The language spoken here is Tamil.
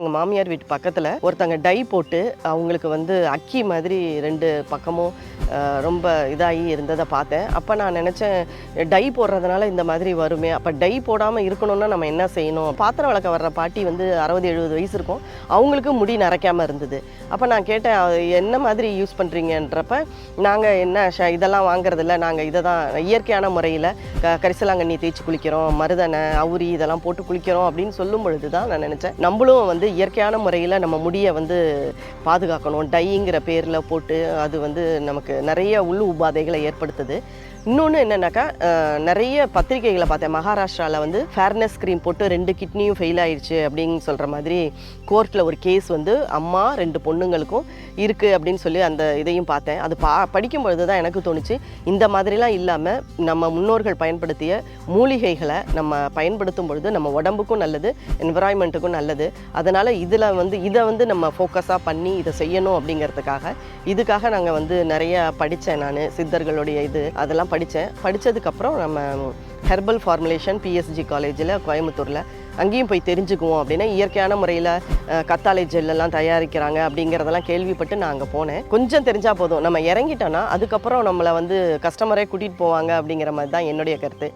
எங்கள் மாமியார் வீட்டு பக்கத்தில் ஒருத்தங்க டை போட்டு அவங்களுக்கு வந்து அக்கி மாதிரி ரெண்டு பக்கமும் ரொம்ப இதாகி இருந்ததை பார்த்தேன். அப்போ நான் நினச்சேன் டை போடுறதுனால இந்த மாதிரி வருமே. அப்போ டை போடாமல் இருக்கணும்னா நம்ம என்ன செய்யணும்? பாத்திரம் வளர்க்க வர்ற பாட்டி வந்து அறுபது எழுபது வயசு இருக்கும். அவங்களுக்கு முடி நரைக்காமல் இருந்தது. அப்போ நான் கேட்டேன் என்ன மாதிரி யூஸ் பண்ணுறீங்கன்றப்ப நாங்கள் என்ன இதெல்லாம் வாங்குறதில்ல நாங்கள் இதை தான் இயற்கையான முறையில் க கரிசலாங்கண்ணி தேய்ச்சி குளிக்கிறோம் மருதனை அவுரி இதெல்லாம் போட்டு குளிக்கிறோம் அப்படின்னு சொல்லும் பொழுது தான் நான் நினச்சேன். நம்மளும் வந்து இயற்கையான முறையில் நம்ம முடியை வந்து பாதுகாக்கணும். டைங்கிற பேரில் போட்டு அது வந்து நமக்கு நிறைய உள் உபாதைகளை ஏற்படுத்துது. இன்னொன்று என்னென்னாக்கா நிறைய பத்திரிகைகளை பார்த்தேன். மகாராஷ்டிராவில் வந்து ஃபேர்னஸ் க்ரீம் போட்டு ரெண்டு கிட்னியும் ஃபெயில் ஆயிடுச்சு அப்படின்னு சொல்கிற மாதிரி கோர்ட்டில் ஒரு கேஸ் வந்து அம்மா ரெண்டு பொண்ணுங்களுக்கும் இருக்குது அப்படின்னு சொல்லி அந்த இதையும் பார்த்தேன். அது பா படிக்கும்பொழுது தான் எனக்கு தோணுச்சு. இந்த மாதிரிலாம் இல்லாமல் நம்ம முன்னோர்கள் பயன்படுத்திய மூலிகைகளை நம்ம பயன்படுத்தும் பொழுது நம்ம உடம்புக்கும் நல்லது என்விரான்மெண்ட்டுக்கும் நல்லது. அதனால் இதில் வந்து இதை வந்து நம்ம ஃபோக்கஸாக பண்ணி இதை செய்யணும் அப்படிங்கிறதுக்காக இதுக்காக நாங்கள் வந்து நிறைய படித்தேன் நான் சித்தர்களுடைய இது அதெல்லாம் படித்தேன். படித்ததுக்கப்புறம் நம்ம ஹெர்பல் ஃபார்முலேஷன் பிஎஸ்ஜி காலேஜில் கோயம்புத்தூரில் அங்கேயும் போய் தெரிஞ்சுக்குவோம் அப்படின்னா இயற்கையான முறையில் கத்தாழை ஜெல்லெல்லாம் தயாரிக்கிறாங்க அப்படிங்கிறதெல்லாம் கேள்விப்பட்டு நான் அங்கே போனேன். கொஞ்சம் தெரிஞ்சால் போதும். நம்ம இறங்கிட்டோன்னா அதுக்கப்புறம் நம்மளை வந்து கஸ்டமரே கூட்டிகிட்டு போவாங்க அப்படிங்கிற மாதிரி தான் என்னுடைய கருத்து.